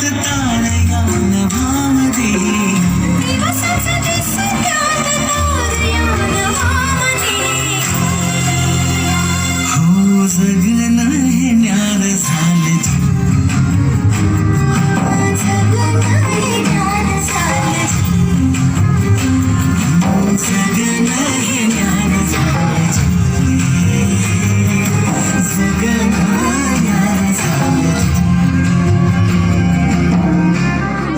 the dawning.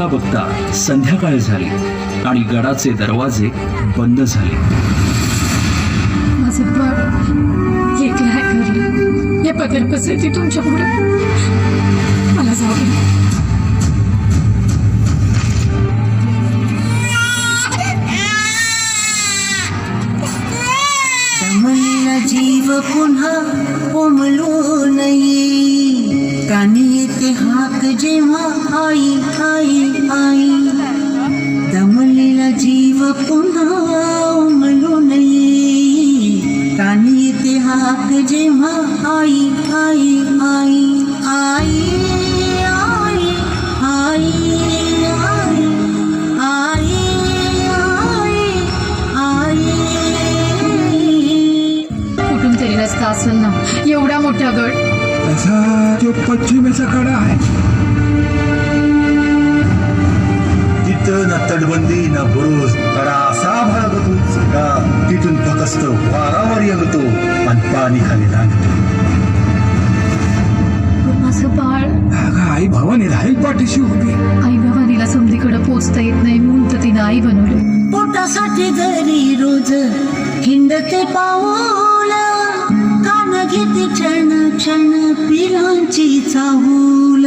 बघता बघता संध्याकाळ झाली आणि गडाचे दरवाजे बंद झाले. माझं बाळ एकलं आहे घरी. हे पदर पसरते तुमच्यापुढे मला जाऊ दे. दमलेला जीव पुन्हा कोमलून येई कानी ते हाक जेव्हा आई आई आई. दमलेला जीव पुन्हा म्हणून ये कानी ते हाक जेव्हा आई आई आई. आई असं ना. एवढा मोठा गट तसा तो पश्चिमेचा कडा आहे तिथं ना तटबंदी ना बुरुज कडा असा भागत उंचका तिथून फकस्त वारावर येतो आणि पाणी खाली लागतो. माझं बाळ अगं आई भावाने राहील पाठीशी उभी. आई भवानीला समधीकडे पोचता येत नाही म्हणून तर तिनं आई बनवलं. पोटासाठी जरी रोज हिंडते कान घेते क्षण क्षण पिलांची चाहूल.